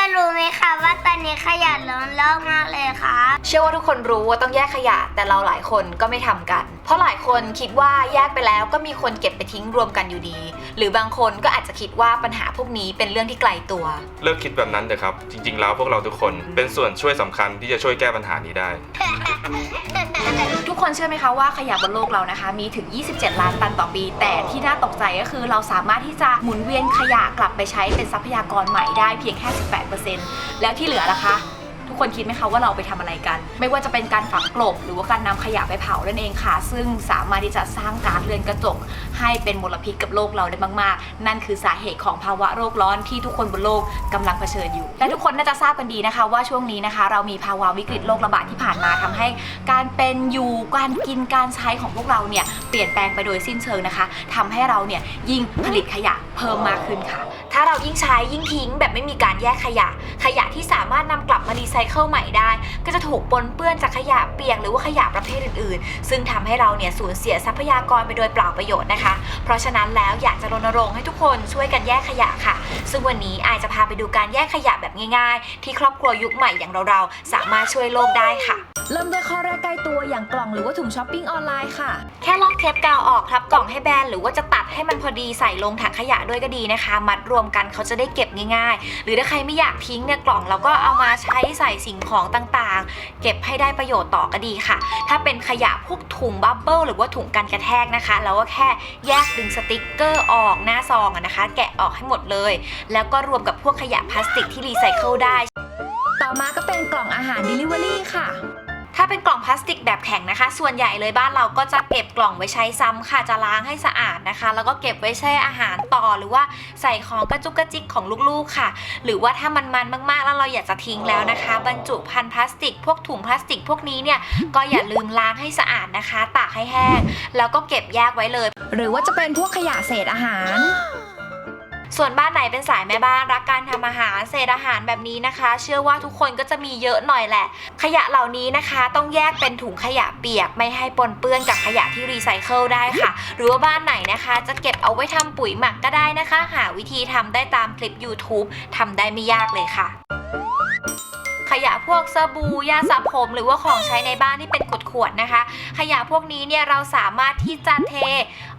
พื่อนๆรู้ไหมคะว่าตอนนี้ขยะล้นโลกมากเลยค่ะเชื่อว่าทุกคนรู้ว่าต้องแยกขยะแต่เราหลายคนก็ไม่ทำกัน เพราะหลายคนคิดว่าแยกไปแล้วก็มีคนเก็บไปทิ้งรวมกันอยู่ดี หรือบางคนก็อาจจะคิดว่าปัญหาพวกนี้เป็นเรื่องที่ไกลตัว เลิกคิดแบบนั้นเถอะครับ จริง ๆ แล้วพวกเราทุกคนเป็นส่วนช่วยสำคัญที่จะช่วยแก้ปัญหานี้ได้ ทุกคนเชื่อไหมคะว่าขยะบนโลกเรานะคะ มีถึง 27 ล้านตันต่อปี แต่ที่น่าตกใจก็คือเราสามารถที่จะหมุนเวียนขยะกลับไปใช้เป็นทรัพยากรใหม่ได้เพียงแค่ 18%แล้วที่เหลือล่ะคะ ทุกคนคิดไหมคะว่าเราไปทำอะไรกัน ไม่ว่าจะเป็นการฝังกลบ หรือว่าการนำขยะไปเผานั่นเองค่ะ ซึ่งสามารถที่จะสร้างก๊าซเรือนกระจก ให้เป็นมลพิษกับโลกเราได้มากๆ นั่นคือสาเหตุของภาวะโลกร้อนที่ทุกคนบนโลกกำลังเผชิญอยู่ และทุกคนน่าจะทราบกันดีนะคะ ว่าช่วงนี้นะคะ เรามีภาวะวิกฤตโรคระบาดที่ผ่านมาทำให้ การเป็นอยู่การกินการใช้ของพวกเราเนี่ยเปลี่ยนแปลงไปโดยสิ้นเชิงนะคะทำให้เราเนี่ยยิ่งผลิตขยะเพิ่มมากขึ้นค่ะาเรายิ่งใช้ยิ่งทิ้งแบบไม่มีการแยกขยะ ขยะที่สามารถนำกลับมารีไซเคิลใหม่ได้ ก็จะถูกปนเปื้อนจากขยะเปียกหรือว่าขยะประเภทอื่นๆ ซึ่งทำให้เราเนี่ยสูญเสียทรัพยากรไปโดยเปล่าประโยชน์นะคะ เพราะฉะนั้นแล้วอยากจะรณรงค์ให้ทุกคนช่วยกันแยกขยะค่ะ ซึ่งวันนี้อายจะพาไปดูการแยกขยะแบบง่าย ๆ ที่ครอบครัวยุคใหม่อย่างเราๆสามารถช่วยโลกได้ค่ะเริ่มด้วยข้อแรกใกล้ตัวอย่างกล่องหรือว่าถุงช้อปปิ้งออนไลน์ค่ะ แค่ลอกเทปกาวออกครับกล่องให้แบนหรือว่าจะตัดให้มันพอดีใส่ลงถังขยะด้วยก็ดีนะคะ มัดรวมกันเขาจะได้เก็บง่าย ๆ หรือถ้าใครไม่อยากทิ้งเนี่ยกล่องเราก็เอามาใช้ใส่สิ่งของต่างๆ เก็บให้ได้ประโยชน์ต่อก็ดีค่ะ ถ้าเป็นขยะพวกถุงบับเบิลหรือว่าถุงกันกระแทกนะคะเราก็แค่แยกดึงสติกเกอร์ออกหน้าซองนะคะ แกะออกให้หมดเลย แล้วก็รวมกับพวกขยะพลาสติกที่รีไซเคิลได้ ต่อมาก็เป็นกล่องอาหาร Delivery ค่ะ ถ้าเป็นกล่องพลาสติกแบบแข็งนะคะ ส่วนใหญ่เลยบ้านเราก็จะเก็บกล่องไว้ใช้ซ้ำค่ะจะล้างให้สะอาดนะคะ แล้วก็เก็บไว้แช่อาหารต่อหรือว่าใส่ของกระจุกกระจิกของลูกๆค่ะ หรือว่าถ้ามันมันมากๆ แล้วเราอยากจะทิ้งแล้วนะคะ บรรจุภัณฑ์พลาสติก พวกถุงพลาสติก พวกนี้เนี่ยก็อย่าลืมล้างให้สะอาดนะคะ ตากให้แห้ง แล้วก็เก็บแยกไว้เลย หรือว่าจะเป็นพวกขยะเศษอาหาร ส่วนบ้านไหนเป็นสายแม่บ้านรักการทำอาหารเศษอาหารแบบนี้นะคะ เชื่อว่าทุกคนก็จะมีเยอะหน่อยแหละ ขยะเหล่านี้นะคะ ต้องแยกเป็นถุงขยะเปียกไม่ให้ปนเปื้อนกับขยะที่รีไซเคิลได้ค่ะ หรือว่าบ้านไหนนะคะ จะเก็บเอาไว้ทำปุ๋ยหมักก็ได้นะคะ หาวิธีทำได้ตามคลิป YouTube ทำได้ไม่ยากเลยค่ะ ยะพวกสบู่ยาสระผม หรือว่าของใช้ในบ้านที่เป็นขวดๆนะคะ ขยะพวกนี้เนี่ยเราสามารถที่จะเท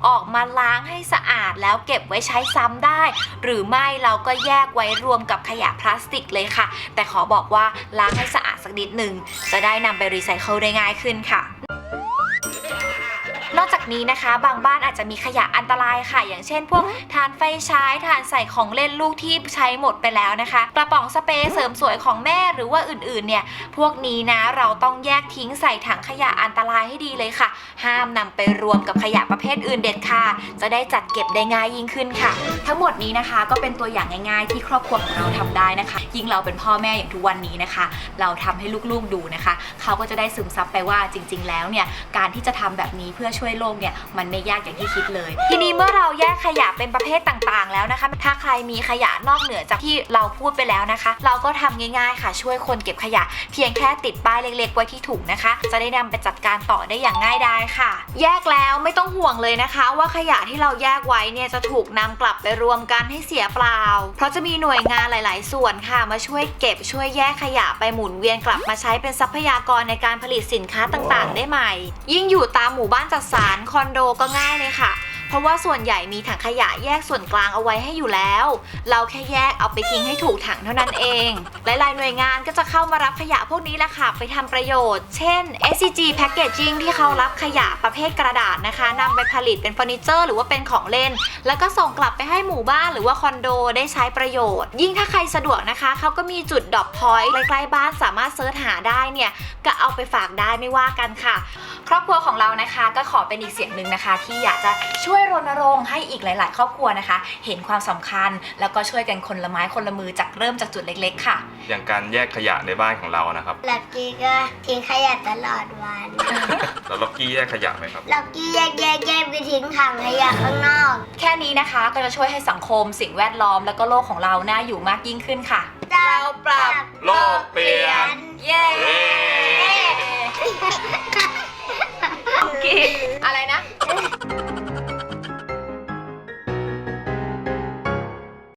ออกมาล้างให้สะอาดแล้วเก็บไว้ใช้ซ้ำได้ หรือไม่เราก็แยกไว้รวมกับขยะพลาสติกเลยค่ะ แต่ขอบอกว่าล้างให้สะอาดสักนิดหนึ่งจะได้นำไปรีไซเคิลได้ง่ายขึ้นค่ะ นอกจากนี้นะคะ บางบ้านอาจจะมีขยะอันตรายค่ะ อย่างเช่น พวกทานไฟใช้ทานใส่ของเล่นลูกที่ใช้หมดไปแล้วนะคะ กระป๋องสเปรย์เสริมสวยของแม่หรือว่าอื่นๆ เนี่ย พวกนี้นะเราต้องแยกทิ้งใส่ถังขยะอันตรายให้ดีเลยค่ะ ห้ามนำไปรวมกับขยะประเภทอื่นเด็ดขาดจะได้จัดเก็บได้ง่ายยิ่งขึ้นค่ะ ทั้งหมดนี้นะคะก็เป็นตัวอย่างง่ายๆ ที่ครอบครัวของเราทำได้นะคะ ยิ่งเราเป็นพ่อแม่อย่างทุกวันนี้นะคะ เราทำให้ลูกๆดูนะคะ เขาก็จะได้ซึมซับไปว่าจริง ๆ แล้วเนี่ยการที่จะทำแบบนี้เพื่อช่วยโลกเนี่ยมันไม่ยากอย่างที่คิดเลย ทีนี้เมื่อเราแยกขยะเป็นประเภทต่างๆ แล้วนะคะ ถ้าใครมีขยะนอกเหนือจากที่เราพูดไปแล้วนะคะ เราก็ทำง่ายๆ ค่ะ ช่วยคนเก็บขยะ เพียงแค่ติดป้ายเล็กๆ ไว้ที่ถุงนะคะ จะได้นำไปจัดการต่อได้อย่างง่ายดายค่ะ แยกแล้วไม่ต้องห่วงเลยนะคะ ว่าขยะที่เราแยกไว้เนี่ยจะถูกนำกลับไปรวมกันให้เสียเปล่า เพราะจะมีหน่วยงานหลาย ๆ ส่วนค่ะ มาช่วยเก็บช่วยแยกขยะไปหมุนเวียนกลับมาใช้เป็นทรัพยากรในการผลิตสินค้าต่างๆ ได้ใหม่ ยิ่งอยู่ตามหมู่บ้านจัดสรรคอนโดก็ง่ายเลยค่ะ เพราะว่าส่วนใหญ่มีถังขยะแยกส่วนกลางเอาไว้ให้อยู่แล้ว เราแค่แยกเอาไปทิ้งให้ถูกถังเท่านั้นเอง หลายๆหน่วยงานก็จะเข้ามารับขยะพวกนี้แหละค่ะไปทำประโยชน์ เช่น SCG Packaging ที่เขารับขยะประเภทกระดาษนะคะนำไปผลิตเป็นเฟอร์นิเจอร์หรือว่าเป็นของเล่น แล้วก็ส่งกลับไปให้หมู่บ้านหรือว่าคอนโดได้ใช้ประโยชน์ ยิ่งถ้าใครสะดวกนะคะเขาก็มีจุดดรอปพอยต์ใกล้ๆบ้านสามารถเซิร์ชหาได้เนี่ยก็เอาไปฝากได้ไม่ว่ากันค่ะ ครอบครัวของเรานะคะ ก็ขอเป็นอีกเสียงหนึ่งนะคะ ที่อยากจะช่วยรณรงค์ให้อีกหลาย ๆ ครอบครัวนะคะ เห็นความสำคัญ แล้วก็ช่วยกันคนละไม้คนละมือจากเริ่มจากจุดเล็ก ๆ ค่ะ อย่างการแยกขยะในบ้านของเรานะครับลักกี้ก็ทิ้งขยะตลอดวันแล้วล็อกกี้แยกขยะไหมครับลักกี้แยกแยกแยกไปทิ้งถังขยะข้างนอก แค่นี้นะคะก็จะช่วยให้สังคมสิ่งแวดล้อม แล้วก็โลกของเราน่าอยู่มากยิ่งขึ้นค่ะเราปรับโลกเปลี่ยนเย้